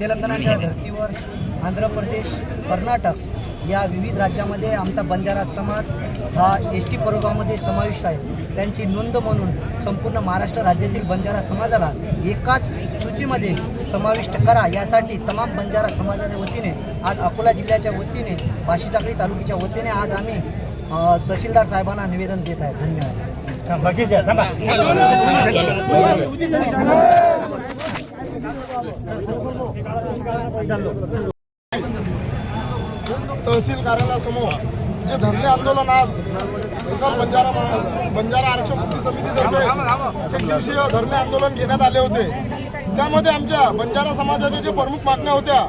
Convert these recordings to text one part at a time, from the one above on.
तेलंगणाच्या धर्तीवर आंध्र प्रदेश कर्नाटक या विविध राज्यामध्ये आमचा बंजारा समाज हा एस टी प्रवर्गामध्ये समाविष्ट आहे. त्यांची नोंद म्हणून संपूर्ण महाराष्ट्र राज्यातील बंजारा समाजाला एकाच सूचीमध्ये समाविष्ट करा. यासाठी तमाम बंजारा समाजाच्या वतीने आज अकोला जिल्ह्याच्या वतीने बाशी टाकळी तालुक्याच्या वतीने आज आम्ही तहसीलदार साहेबांना निवेदन देत आहे. धन्यवाद. तहसील कार्यालयासमोर जे धरणे आंदोलन आज सकल बंजारा बंजारा आरक्षण मुक्ती समितीतर्फे एक दिवसीय धरणे आंदोलन घेण्यात आले होते. त्यामध्ये आमच्या बंजारा समाजाच्या जे प्रमुख मागण्या होत्या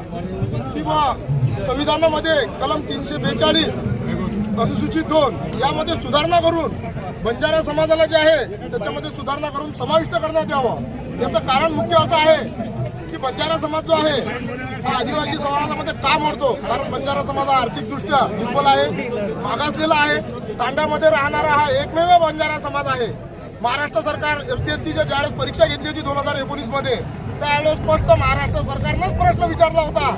की बा संविधानामध्ये कलम तीनशे बेचाळीस अनुसूचित दोन यामध्ये सुधारणा करून बंजारा समाजाला जे आहे त्याच्यामध्ये सुधारणा करून समाविष्ट करण्यात यावं. याचं कारण मुख्य असं आहे की बंजारा समाज जो आहे हा आदिवासी समाजामध्ये का मोडतो? कारण बंजारा समाज हा आर्थिकदृष्ट्या दुर्बल आहे मागासलेला आहे तांड्यामध्ये राहणारा हा एकमेव बंजारा समाज आहे. महाराष्ट्र सरकार एम पी एस सीच्या ज्यावेळेस परीक्षा घेतली होती दोन हजार एकोणीसमध्ये त्यावेळेस स्पष्ट महाराष्ट्र सरकारनंच प्रश्न विचारला होता.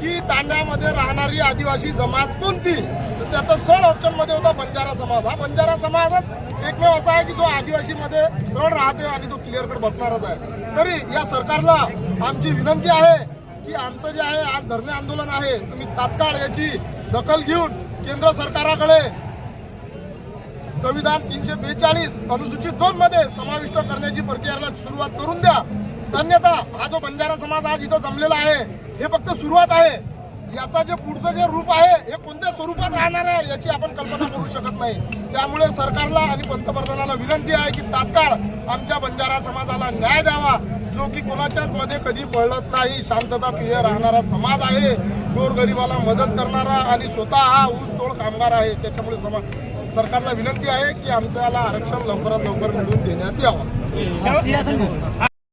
की तांड्यामध्ये राहणारी आदिवासी जमात कोणती? तर त्याचा सण ऑप्शनमध्ये होता बंजारा समाज. हा बंजारा समाजच एकमेव असा आहे की जो आदिवासीमध्ये सरळ राहते आणि तो क्लिअर कट बसणारच आहे. तरी या सरकारला आमची विनंती आहे की आमचं जे आहे आज धरणे आंदोलन आहे तुम्ही तात्काळ याची दखल घेऊन केंद्र सरकाराकडे संविधान तीनशे बेचाळीस अनुसूचित दोन मध्ये समाविष्ट करण्याची प्रक्रियेला सुरुवात करून द्या. अन्यथा हा जो बंजारा समाज आज इथं जमलेला आहे हे फक्त सुरुवात आहे. याचा जे पुढचं जे रूप आहे हे कोणत्या स्वरूपात राहणार आहे याची आपण कल्पना करू शकत नाही. त्यामुळे सरकारला आणि पंतप्रधानाला विनंती आहे की तात्काळ आमच्या बंजारा समाजाला न्याय द्यावा. जो की कोणाच्याच मध्ये कधी पळत नाही शांतता प्रिय राहणारा समाज आहे. गोरगरिबाला मदत करणारा आणि स्वतः हा ऊस तोड कामगार आहे. त्याच्यामुळे समा सरकारला विनंती आहे की आमच्याला आरक्षण लवकरात लवकर मिळवून देण्यात यावं.